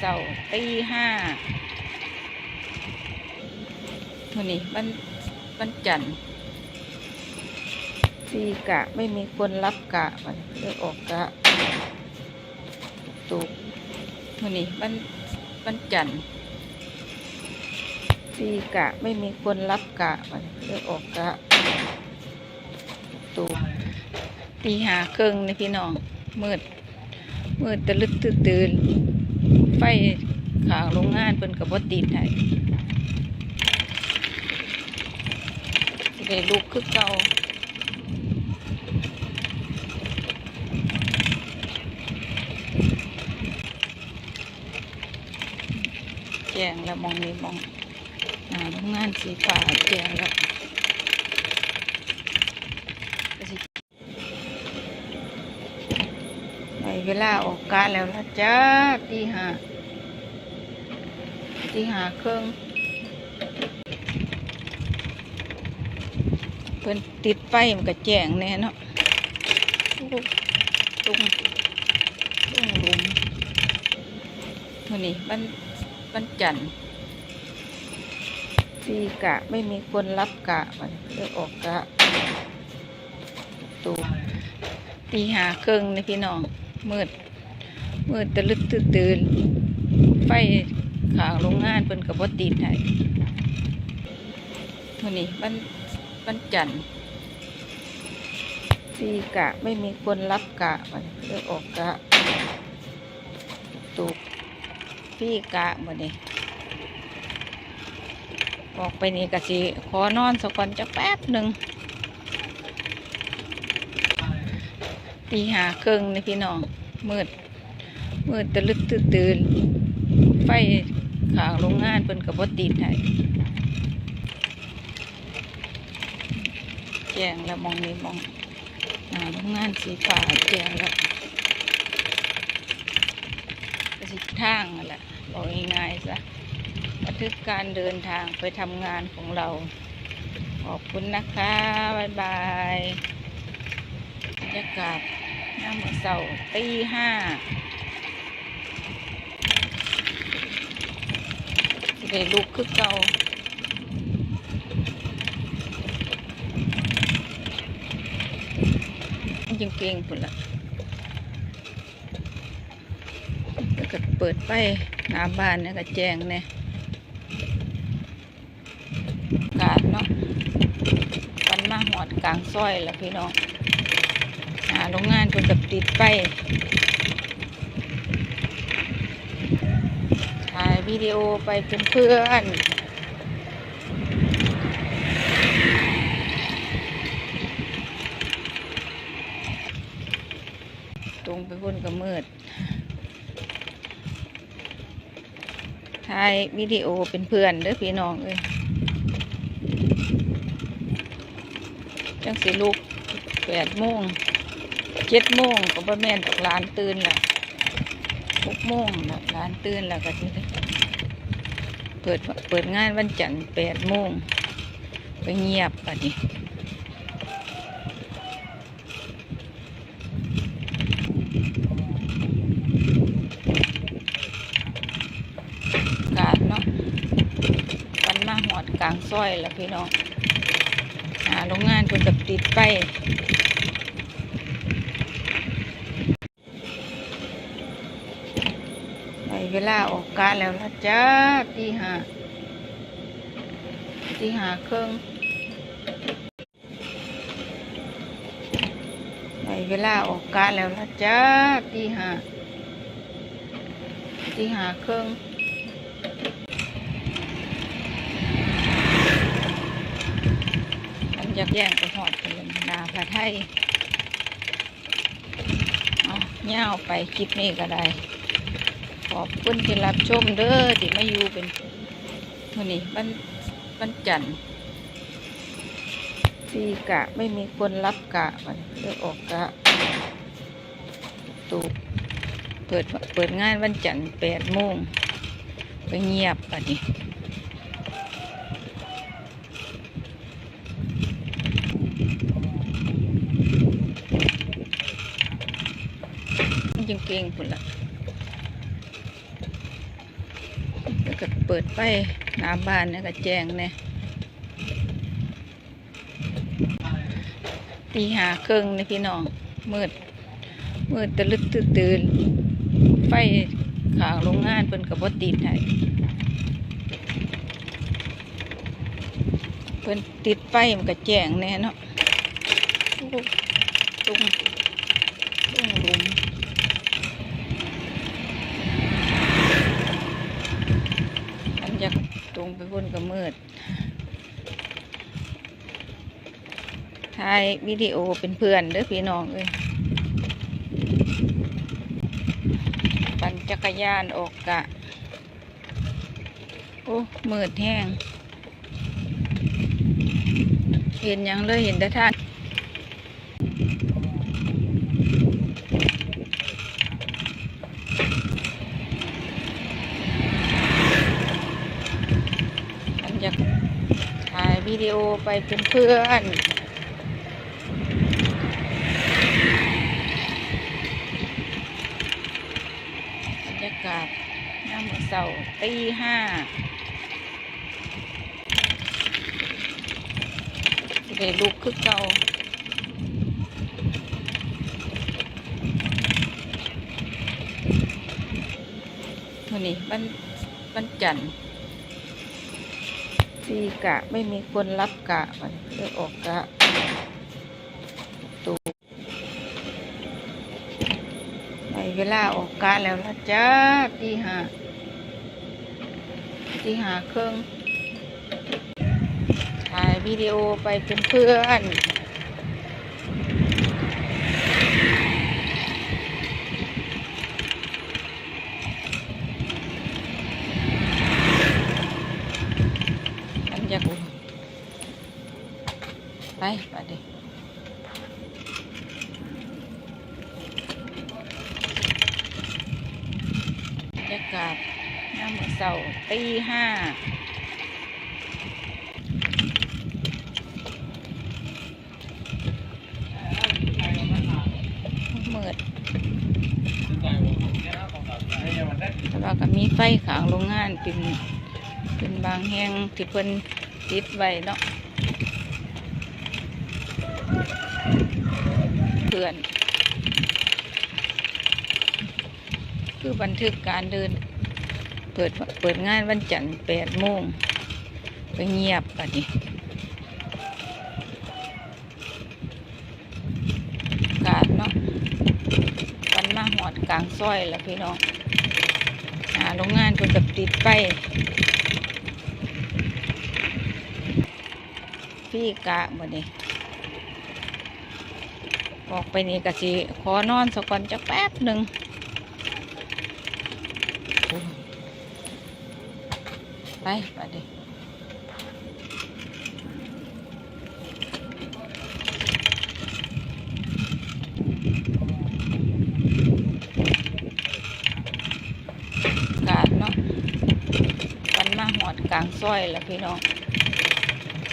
เสาร์ตีห้าวันนี้วันวันจันทร์ตีกะไม่มีคนรับกะมันเลิกออกกะตุกวันนี้วันวันจันทร์ตีกะไม่มีคนรับกะมันเลิกออกกะตุกตีหาเครื่องในพี่น้องมืดมืดตะลึกตื่นตื่น ไฟขางโรงงานเพิ่นกับบ่ติดให้สิได้ลุกคือเก่าแจงแล้วมองนี่มองหน้าโรงงานสีฟ้าแจงแล้วก็สิ ใน เวลาออกกะแล้วนะจ้าตีหาตีห้าครึ่งเพิ่นติดไฟมันก็แจ้งแน่เนาะตุ้งตุ้งลุมวันนี้วันวันจันทร์ตีกะไม่มีคนรับกะมันเลยออกกะตูตีหาเครึ่องในพี่น้อง มืดมืดตะลึกตื่นตื่นไฟขางโรงงานเพิ่นกับบ่ติดให้วันนี้วันวันจันทร์ตีกะไม่มีคนรับกะมันเลยออกกะตูกพี่กะมันนี่ออกไปนี่กะสิขอนอนสักก่อนจักแป๊บหนึ่ง ตีหาเครื่องในพี่น้องมืดมืดตะลึกตื่นไฟขางโรงงานเพิ่นกับบ่ติดให้แจงแล้วมองนี่มองหนาโรงงานสีฟ้าแจงแล้วก็สิทางนั่นแหละบอกง่ายๆซะบันทึกการเดินทางไปทำงานของเรา ขอบคุณนะคะ บ๊ายบายบรรยากาศ น้ำมือเสาตีห้าสิได้ลุกคือเก่าจริงเก่งพุ่นละแล้วก็เปิดไปหน้าบ้านเนี่ยก็แจ้งเนี่ยอากาศเนาะวันมาหอดกลางซอยแล้วพี่น้องาโรงงานเพิ่นกับติดไปถ่ายวิดีโอไปเป็นเพื่อนตรงไปพุ่นก็มืดถ่ายวิดีโอเป็นเพื่อนเด้อพี่น้องเอ้ยจังสิลูกแปดโมง เจ็ดโมงก็บ่แม่นดอกร้านตื่นละหกโมงละร้านตื่นล้วก็สิได้เปิดเปิดงานวันจันทร์แปดโมงไปเงียบป่ะนี่กาศเนาะวันมาหอดกลางซอยล้วพี่น้องหาโรงงานเพิ่นกับติดไป ใน เวลาออกกะแล้วนะจ้าตีห้าตีห้าครึ่งในเวลาออกกะแล้วนะจ้าตีห้าตีห้าครึ่งมันยากแย่งไปหอดกันเลยนาพระไทยเอาเง่าวไปคลิปนี้ก็ได้ ขอบคุณที่รับชมเด้อที่มาอยู่เป็นวันนี้วันวันจันทร์ตีกะไม่มีคนรับกะมันเลยออกกะตูเปิดเปิดงานวันจันทร์แปดโมงไปเงียบป่ะนี่จริงๆคุณละ เปิดไฟหน้าบ้านเนี่ยก็แจ้งเนี่ยตีหาเครื่องนี่พี่น้องมืดมืดตะลึดตื่นตื่นไฟขางโรงงานเพิ่นกับบ่ติดให้เพิ่นติดไฟมันก็แจ้งแน่เนาะตุ้งตุ้งตุ้งลุม อันอยาก ตรงไปพุ่นก็มืดถ่ายวิดีโอเป็นเพื่อนเด้อพี่น้องเลยปั่นจักรยานออกกะ โอ้มืดแห้งเห็นยังเลยเห็นแต่ท่านอยากถ่าย วิดีโอไปเป็นเพื่อนบรรยากาศน้ำมือเสาตีห้าสิได้ลุกคือเก่าวันนี้วันวันจันทร์ ตีกะ ไม่มีคนรับกะมันเลยออกกะตูไปเวลาออกกะแล้วนะจ้าตีหาตีหาเครื่องถ่ายวิดีโอไปเป็นเพื่อนอันอยาก ไปดิบรรยากาศน้ำมือเสาตีห้ามืดแต่ว่าก็มีไฟขางโรงงานเป็นเป็นบางแห่งที่เพิ่นติดไว้เนาะ เพื่อน คือบันทึกการเดิน เปิดเปิดงานวันจันทร์แปดโมงไปเงียบป่ะนี่อากาศเนาะวันมาหอดกลางซอยแล้วพี่น้องหาโรงงานเพิ่นกับติดไปพี่กะบ่นี่ ออกไปนี่กะสิขอนอนสักวันจะแป๊บหนึ่งไปไปดิกาดเนาะวันมาหอดกลางซอยแล้วพี่น้อง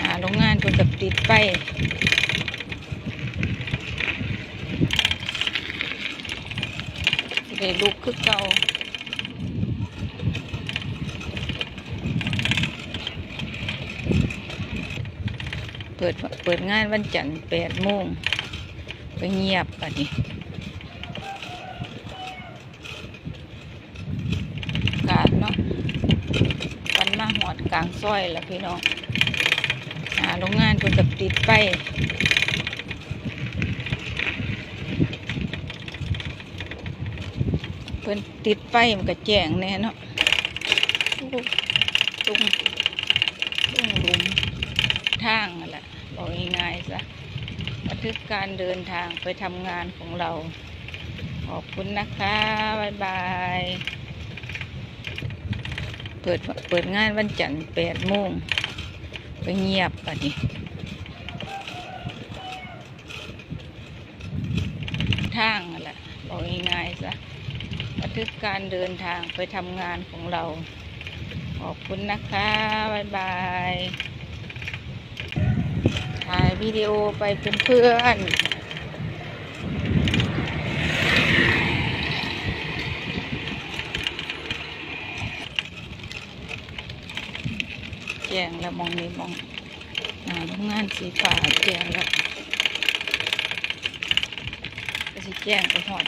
หาโรงงานเพิ่นกับติดไป สิได้ลุกคือเก่าเปิดเปิดงานวันจันทร์แปดโมงก็เงียบป่ะนี่กาศเนาะวันมาหอดกลางซอยแล้วพี่น้องหาโรงงานเพิ่นกับติดไป พิ่นติดไปมันก็แจ้งแน่เนาะตุ้งตุ้งตุ้งลุมทางนั่นแหละบอกง่ายๆซะบันทึกการเดินทางไปทำงานของเรา ขอบคุณนะคะบ๊ายบาย เปิดเปิดงานวันจันทร์แปดโมงก็เงียบป่ะนี่ทางนั่นแหละบอกง่ายๆซะ บันทึกการเดินทางไปทำงานของเรา ขอบคุณนะคะ บ๊ายบาย ถ่ายวิดีโอไปเป็นเพื่อนแจงแล้วมองนี้มองหน้าโรงงานสีฟ้าแจงแล้วก็สิแจงไปหอด